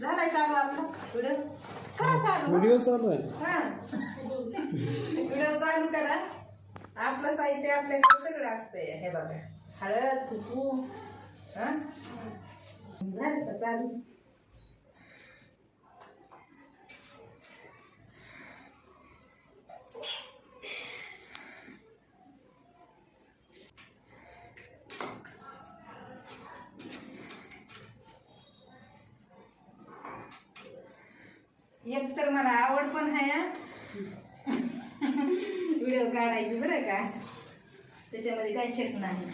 झालाय चालू आपला व्हिडिओ? करा चालू. व्हिडिओ चालू आहे. हा. व्हिडिओ चालू करा. आपलं साहित्य आपल्याकडे सगळं असतंय. हे बघा. हळद कुकू हा? झालं का चालू? एक तर मला आवड पण आहे हा. व्हिडिओ काढायची बरं का? त्याच्यामध्ये काही शक नाही.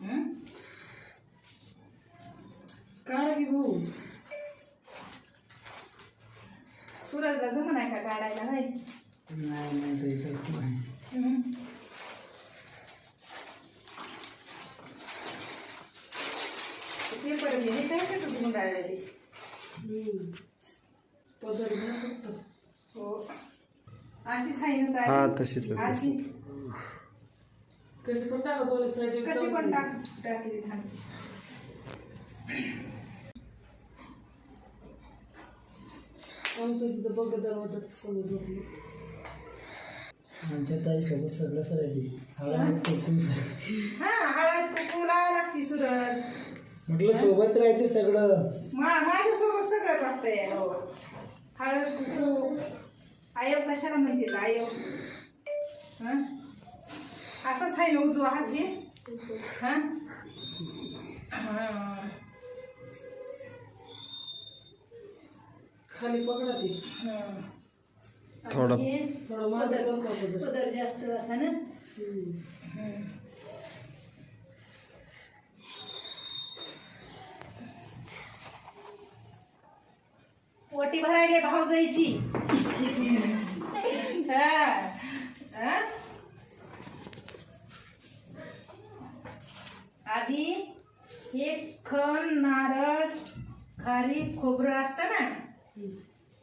हं? काढा की भाऊ. सुरजला जमून आहे का काढायला? नाही नाही नाही ते इथंच नाही. ते पेपर हे काय का हो हा तशीच कशी पण टाका दोन्ही साईड कशी पण टाक टाकली धान आमच्या तिथं बघत सगळं झोपलं आमच्या ताईसोबत सगळं सरायची हळद कुकू. हा हळद कुकू लावा लागती सुरज. म्हटलं सोबत राहते सगळं. मा माझ्यासोबत सगळंच असतंय हो. हळद कुकू. आयोग कशाला म्हणते आयोग हं? असंच आहे ना उजवा हात घे. हा? हं. खाली पकडा ती. हं. थोडं. थोडं मागे पदर जास्त असा ना? पट्टी भरायले भाव जायची. आधी एक खण नारळ खारी खोबरं असतं ना?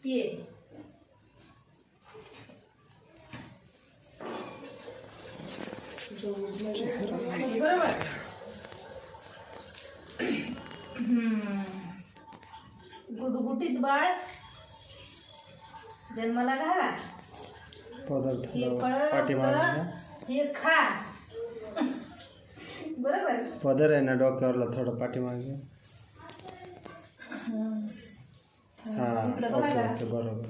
ते. बरोबर? गुटगुटीत बाळ जन्माला घाला. पदार्थ हे फळ पाठीमागे हे खा. बरोबर? पदर आहे ना डोक्यावरला थोडं पाठीमागे हा. बरोबर?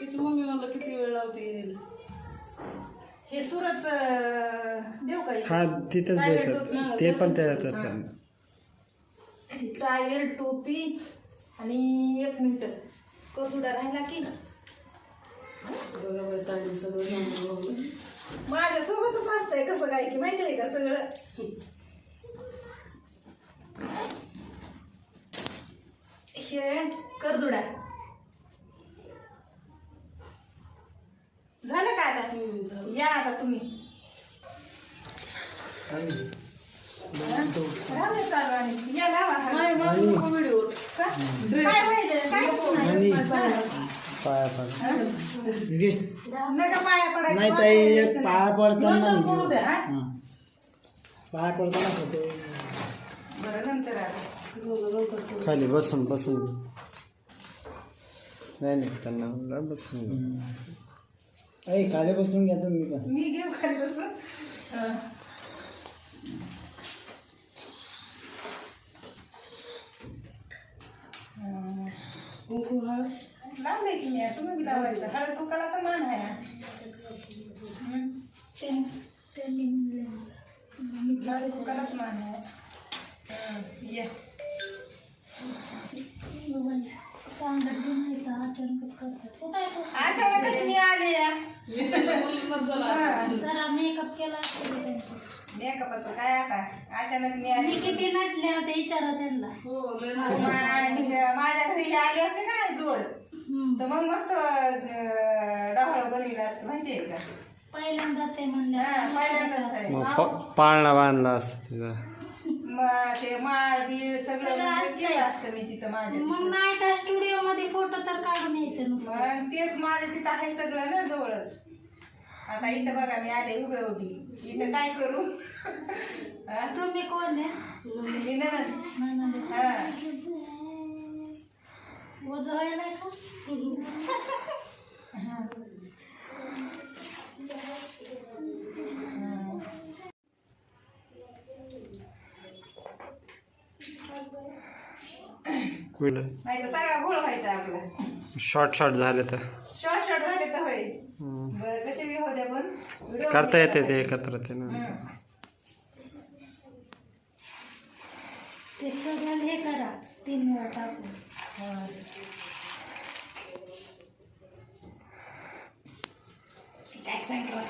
तिची मम्मी म्हणलं किती वेळ लावते? हे सुरच? हा तिथंच टोपी. ते पण त्याच्यातच चाललं. टावेल टोपी आणि एक मिनिट. कचुडा राहिला की? माझ्यासोबतच असतंय कसं काय की माहिती आहे का सगळं? हे करदुडा झालं का आता हम्म, झालं. या आता तुम्ही राहू दे चालू आणि या लावा हा. नाही माझं नको व्हिडिओ का? काय व्हायलं? काय नाही. पाया पड नका पाया पडायचं नाही ताई एक पाया नाही. पडताना नंतर पडू द्या हा? हा. पाया पडताना पडू. खाली बसून बसून नाही नाही त्यांना म्हणलं बसून. ऐ खाली बसून घ्या तुम्ही पण मी घेऊ खाली बसून हं. हं. कुंकू हळद मी तुम्ही बी लावायचं? हळद कुकाला तर मान आहे? हळद कुकालाच मान आहे. हं, ये. अचानकच मी आले. या जरा मेकअप केला असता त्यांनी. मेकअपचं काय आता? अचानक मी मी आले किती नटले होते विचारा त्यांना. हो माझ्या घरी आले असते का जोड. तर मग मस्त डाहळ बनविलं असतं माहितीये का पहिल्यांदा ते म्हणले हा, पहिल्यांदाच आहे. मग प- पाळणा बांधला असता तिथं मग ते माळ बीळ सगळं म्हणजे. केलं असतं मी तिथं माझ्या मग तिथं. नाही स्टुडिओ मध्ये फोटो तर काढून यायचे नुसतं मग तेच माझ्या तिथं आहे सगळं ना जवळच आता इथं बघा मी आले उभे उभी इथं काय करू हा? तुम्ही कोण आहे मी. नणंद. हा. नाही तर सगळा घोळ व्हायचा आपला. शॉर्ट शॉर्ट झाले तर. शॉर्ट शॉर्ट झाले तर होय. बरं कसे बी होत्या पण. करता येते ते एकत्र ते ना. ते सगळं हे करा तीन वेळा टाकून. काय सांगितलं.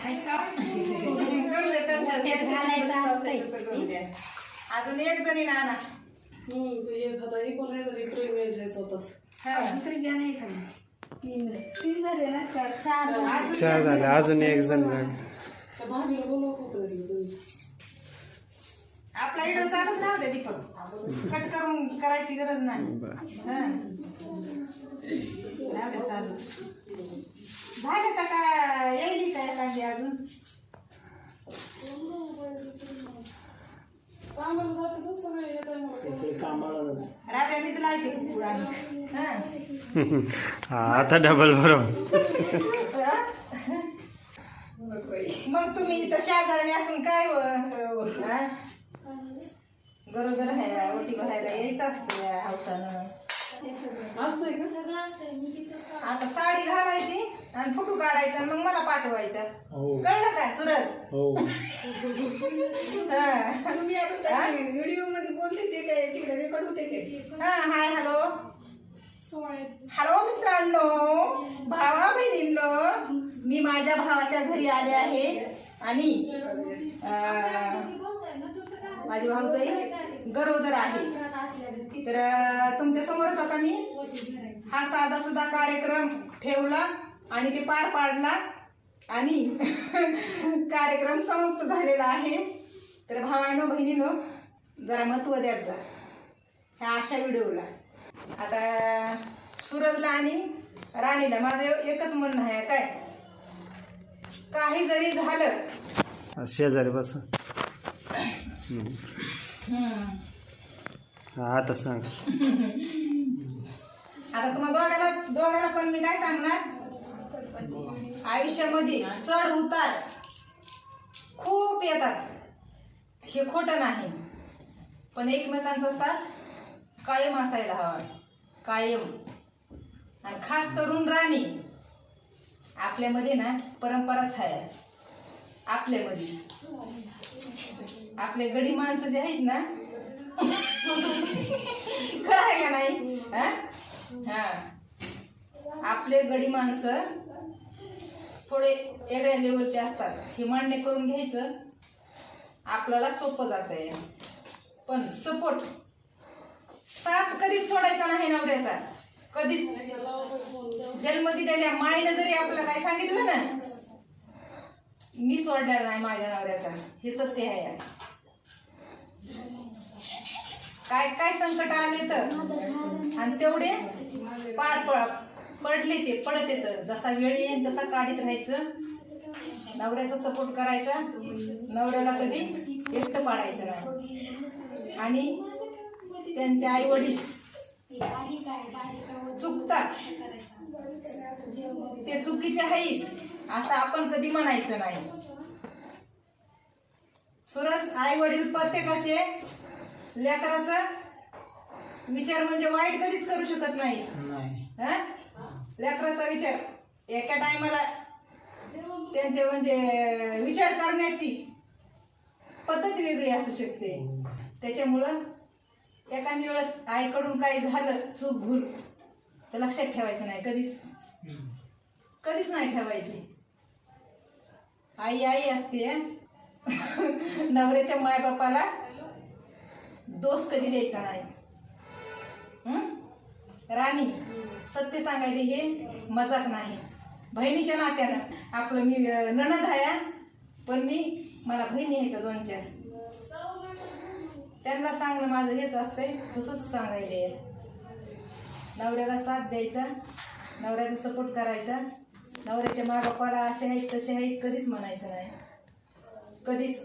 अजून एक जणी नाना हम्म, ते एक आता ही पण आहे तरी प्रेग्नेंट आहे स्वतःच हा. दुसरी घ्या नाही तीन तीन झाले ना चार चार झाले. अजून एक जण भाभीला व्हिडिओ चालूच राहू दे दीपक कट करून करायची गरज नाही. हा. चालू झाले तर का येईल का एखादी अजून. राहते मीच लावते कुकुर आणि आता डबल बरोबर मग तुम्ही इथं शेजारणी असून काय व? हा? गरोदर आहे ओटी भरायला यायचं असतं या हौसानं असतंय का? आता साडी घालायची आणि फोटो काढायचा आणि मग मला पाठवायचा. हो. कळलं का सूरज? हो. व्हिडिओमध्ये बोलते ते काय तिकडे रेकॉर्ड होते ते? हा हाय हॅलो. हॅलो मित्रांनो. भावा बहिणींनो मी माझ्या भावाच्या घरी आले आहे आणि अं, माझी भाऊजाई गरोदर आहे. तर तुमच्या समोरच आता मी हा साधा सुद्धा कार्यक्रम ठेवला आणि ते पार पाडला आणि कार्यक्रम समाप्त झालेला आहे. तर भावानो बहिणीनो जरा महत्त्व द्यात जा. ह्या अशा व्हिडिओला. आता सूरजला आणि राणीला माझं एकच म्हणणं आहे काय? काही जरी झालं शेजारी बस. हा आता सांग. आता तुम्हाला दोघाला दोघाला पण मी काय सांगणार? आयुष्यामध्ये चढ उतार खूप येतात. हे खोटं नाही. पण एकमेकांचा साथ कायम असायला हवा. कायम. आणि खास करून राणी. आपल्यामध्ये ना परंपराच आहे. आपल्यामध्ये. आपले गडी माणसं जे आहेत ना खरं आहे का नाही? हा? हा. आपले गडी माणसं थोडे वेगळ्या लेवलचे असतात. हे मान्य करून घ्यायचं. आपल्याला सोपं जात आहे पण सपोर्ट साथ कधीच सोडायचा नाही नवऱ्याचा. कधीच. जन्म दिलेल्या मायनं जरी आपल्याला काय सांगितलं ना मी सोडणार नाही माझ्या नवऱ्याचा. हे सत्य आहे. काय काय संकट आले तर? आणि तेवढे पार पडले ते पडत येत. जसा वेळ येईल तसा काढीत राहायचं. नवऱ्याचा सपोर्ट करायचा. नवऱ्याला कधी एकटं पाडायचं नाही. आणि त्यांचे आई वडील चुकतात. ते चुकीचे आहेत असं आपण कधी म्हणायचं नाही. सुरज आई वडील प्रत्येकाचे लेकराचा विचार म्हणजे वाईट कधीच करू शकत नाही. नाही. हा? लेकराचा विचार. एका टायमाला त्यांचे म्हणजे विचार करण्याची पद्धत वेगळी असू शकते. त्याच्यामुळं एखाद्या वेळेस आईकडून काही झालं चूक भूल तर लक्षात ठेवायचं नाही कधीच. कधीच नाही ठेवायची. आई आई असते नवऱ्याच्या मायबापाला दोष कधी द्यायचा नाही. राणी सत्य सांगायचे हे मजाक नाही. बहिणीच्या नात्यानं आपलं मी नणद आहे पण मी मला बहिणी आहेत दोन चार. त्यांना सांगणं माझं हेच असतंय तसंच सांगायचे नवऱ्याला साथ द्यायचा नवऱ्याचा सपोर्ट करायचा. नवऱ्याच्या मागोपाला असे आहेत तसे आहेत कधीच म्हणायचं नाही. कधीच.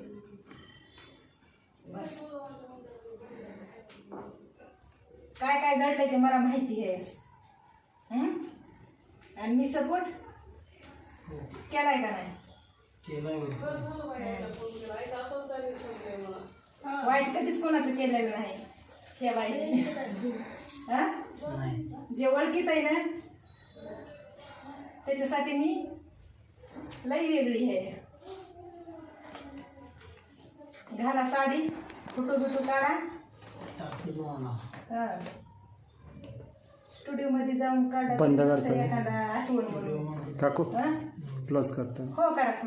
बस. काय काय घडलंय ते मला माहिती आहे. हं? आणि मी सपोर्ट केलाय का नाही? वाईट कधीच कोणाचं केलेलं हा? नाही. जे ओळखीत आहे ना त्याच्यासाठी मी लई वेगळी आहे. घाला साडी फुटू बिटू काढा हा स्टुडिओ मध्ये जाऊन काढा बंद करतो. एखादा आठवण म्हणून काकू हा? क्लोज करतो हो करा close.